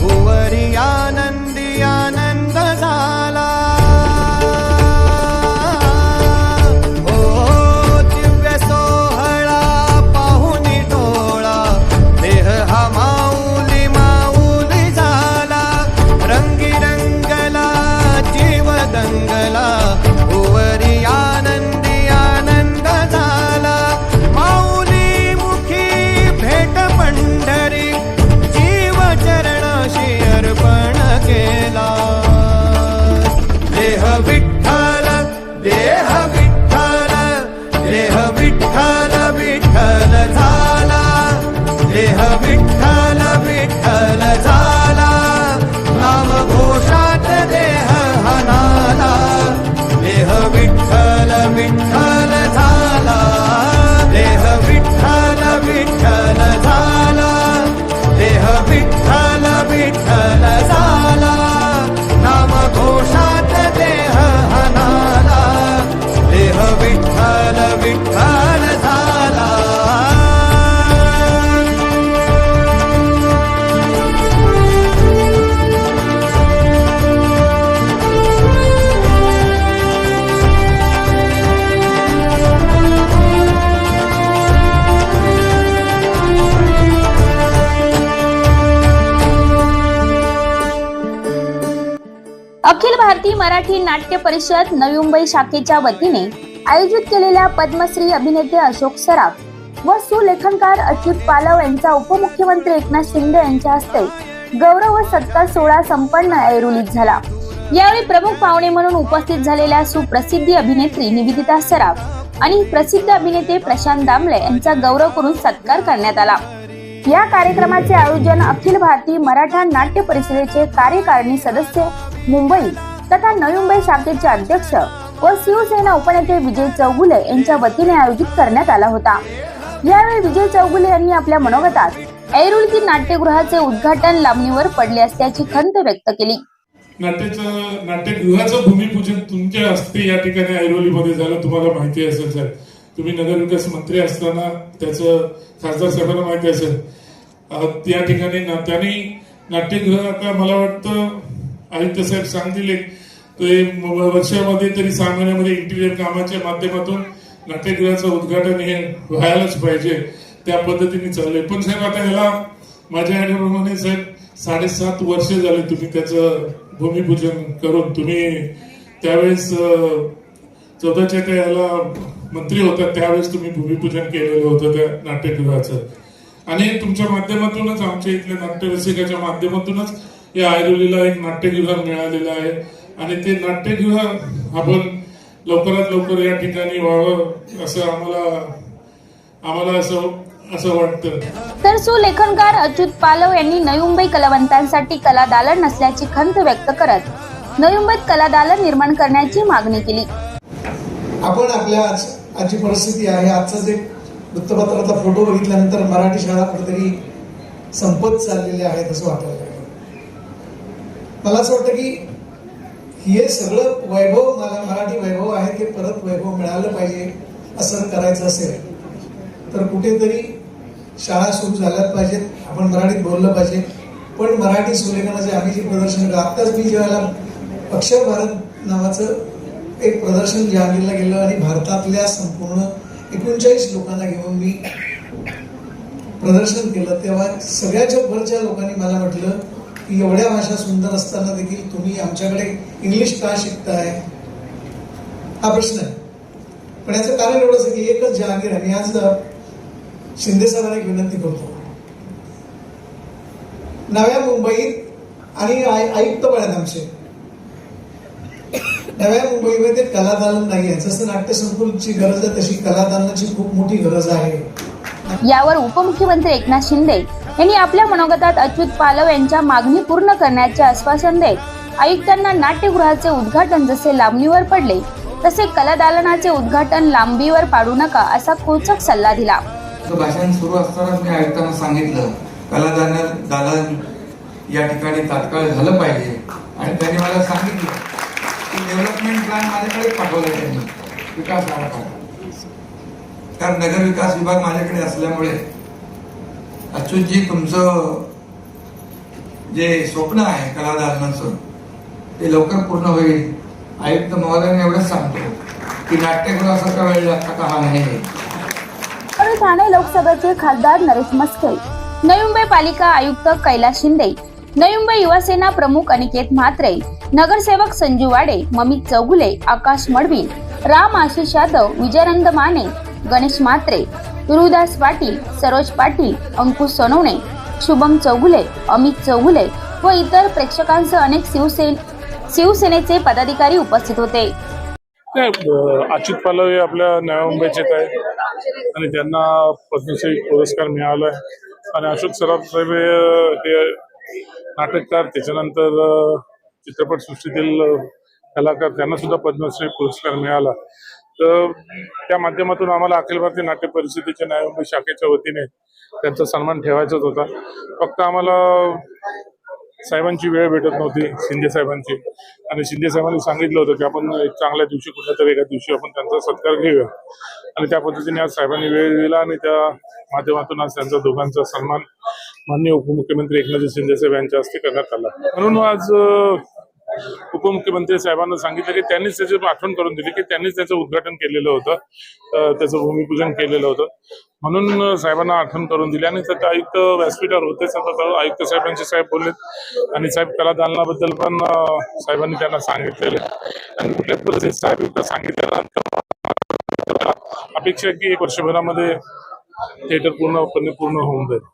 भुवरिया अखिल भारतीय मराठी नाट्य परिषद नवी मुंबई शाखेच्या वतीने आयोजित केलेल्या पद्मश्री अभिनेते अशोक सराफ व सुलेखनकार अच्युत पालव यांचा उपमुख्यमंत्री एकनाथ शिंदे यांच्या हस्ते गौरव व सत्कार सोहळा संपन्न ऐरोलीत झाला. यावेळी प्रमुख पाहुणे म्हणून उपस्थित झालेल्या सुप्रसिद्धी अभिनेत्री निवेदिता सराफ आणि प्रसिद्ध अभिनेते प्रशांत दामले यांचा गौरव करून सत्कार करण्यात आला. या कार्यक्रमाचे आयोजन अखिल भारतीय मराठा नाट्य परिषदेचे कार्यकारिणी सदस्य मुंबई तथा नवी मुंबई शाखेचे अध्यक्ष व शिवसेना उपनेते विजय चौगुले यांच्या वतीने आयोजित करण्यात आला होता. यावेळी विजय चौगुले यांनी आपल्या मनोगतात ऐरुळकी नाट्यगृहाचे उद्घाटन लांबणीवर पडले असल्याची खंत व्यक्त केली. नाट्याचं नाट्यगृहाचं भूमिपूजन तुमच्या हस्ते या ठिकाणी ऐरोलीमध्ये झालं तुम्हाला माहिती असेल सर. तुम्ही नगरविकास मंत्री असताना त्याचं खासदार साहेबांना माहिती असेल. त्या ठिकाणी ना त्यांनी नाट्यगृह आता मला वाटतं आयुक्त साहेब सांगतील ते वर्षामध्ये तरी सहा महिन्यामध्ये इंटिरियर कामाच्या माध्यमातून नाट्यगृहाचं उद्घाटन हे व्हायलाच पाहिजे त्या पद्धतीने चाललंय. पण साहेब आता ह्याला माझ्या आयडियाप्रमाणे साहेब साडेसात वर्ष झाले तुम्ही त्याचं भूमिपूजन करून तुम्ही त्यावेळेस अं, चौदाच्या याला मंत्री होता त्यावेळेस तुम्ही भूमिपूजन केलेलं होतं त्या नाट्यगृहाचं. आणि तुमच्या माध्यमातूनच आमच्या इथल्या नाट्यरसिकाच्या माध्यमातूनच या ऐरोलीला एक नाट्यगृह मिळालेलं आहे. आणि ते नाट्यगृह आपण लवकरात लवकर या ठिकाणी व्हावं असं आम्हाला आम्हाला असं असं वाटतं. तर सुलेखनकार अच्युत पालव यांनी नवी मुंबई कलावंतांसाठी कला दालन नसल्याची खंत व्यक्त करत नवी मुंबईत कला दालन निर्माण करण्याची मागणी केली. आपण आपल्या आज आजची परिस्थिती आहे. आजचा जे वृत्तपत्राचा फोटो बघितल्यानंतर मराठी शाळा कुठेतरी संपत चाललेल्या आहेत असं वाटायला लागलं. मला असं वाटतं की हे सगळं वैभव मला मराठी वैभव आहे ते परत वैभव मिळालं पाहिजे असं करायचं असेल तर कुठेतरी शाळा सुरू झाल्याच पाहिजेत. आपण मराठीत बोललं पाहिजे. पण मराठी सुलेखनाचे आम्ही जे प्रदर्शन आत्ताच मी ज्यावेळेला अक्षर भारत नावाचं एक प्रदर्शन जहांगीरला गेलं आणि भारतातल्या संपूर्ण एकोणचाळीस लोकांना घेऊन मी प्रदर्शन केलं. तेव्हा सगळ्याच्या जगभरच्या लोकांनी मला म्हटलं की एवढ्या भाषा सुंदर असताना देखील तुम्ही आमच्याकडे इंग्लिश का शिकताय? हा प्रश्न आहे. पण याचं कारण एवढंच आहे की एकच जहांगीर आहे. मी आज शिंदे साहेबांना एक विनंती करतो. नव्या मुंबईत आणि आय- आयुक्त पण आहेत आमचे. नव्या मुंबईमध्ये ते कलादालन नाही आहे. जसं नाट्य संकुलची गरज आहे तशी कलादालनाची खूप मोठी गरज आहे. यावर उपमुख्यमंत्री एकनाथ शिंदे यांनी आपल्या मनोगतात अच्युत पालव यांच्या मागणी पूर्ण करण्याचे आश्वासन देत आयुक्तांना नाट्यगृहाचे उद्घाटन जसे लांबणीवर पडले तसे कलादालनाचे उद्घाटन लांबीवर पाडू नका असा खोचक सल्ला दिला. भाषण सुरू असतानाच मी आयुक्तांना सांगितलं कलादालन दालन या ठिकाणी तात्काळ झालं पाहिजे. आणि त्यांनी मला सांगितलं डेव्हलपमेंट प्लॅन माझ्याकडे पाठवलं त्यांनी. विकास आराखडा. कारण नगर विकास विभाग माझ्याकडे असल्यामुळे अच्युतजी तुमचं जे स्वप्न आहे कलादालनाचं ते लवकर पूर्ण होईल. आयुक्त महोदयाने एवढंच सांगतो की नाट्यगृहासारखा वेळ लागता कामा नाही ठाणे लोकसभेचे खासदार नरेश मस्के नवी मुंबई पालिका आयुक्त कैलास शिंदे नवी मुंबई युवासेना प्रमुख अनिकेत म्हात्रे नगरसेवक संजू वाडे ममित चौगुले आकाश मडवी राम आशिष यादव विजयानंद माने गणेश म्हात्रे गुरुदास पाटील सरोज पाटील अंकुश सोनवणे शुभम चौगुले अमित चौगुले व इतर प्रेक्षकांसह अनेक शिवसेन शिवसेनेचे पदाधिकारी उपस्थित होते. नाही अच्युत पालव हे आपल्या नव्या मुंबईचे आहे आणि त्यांना पद्मश्री पुरस्कार मिळाला आहे आणि अशोक सराफ साहेब हे नाटककार त्याच्यानंतर चित्रपट चित्रपटसृष्टीतील कलाकार त्यांना सुद्धा पद्मश्री पुरस्कार मिळाला. तर त्या माध्यमातून आम्हाला अखिल भारतीय नाट्य परिषदेच्या नव्या मुंबई शाखेच्या वतीने त्यांचा सन्मान ठेवायचाच होता. फक्त आम्हाला साहेबांची वेळ भेटत नव्हती शिंदे साहेबांची. आणि शिंदे साहेबांनी सांगितलं होतं की आपण एक चांगल्या दिवशी कुठल्या तरी एका दिवशी आपण त्यांचा सत्कार घेऊया. आणि त्या पद्धतीने आज साहेबांनी वेळ दिला आणि त्या माध्यमातून आज त्यांचा दोघांचा सन्मान माननीय उपमुख्यमंत्री एकनाथ शिंदे साहेब यांच्या हस्ते करण्यात आला. म्हणून आज उपमुख्यमंत्री साहेबांना सांगितलं की त्यांनीच त्याची आठवण करून दिली की त्यांनीच त्याचं उद्घाटन केलेलं होतं. त्याचं भूमिपूजन केलेलं होतं. म्हणून साहेबांना आठवण करून दिली. आणि त्यात आयुक्त व्यासपीठावर होतेच आता आयुक्त साहेबांचे साहेब बोललेत आणि साहेब कला दालनाबद्दल पण साहेबांनी त्यांना सांगितलेलं. आणि कुठल्याच परिस्थितीत साहेब एकदा सांगितल्यानंतर अपेक्षा की एक वर्षभरामध्ये थिएटर पूर्णपणे पूर्ण होऊन जाईल.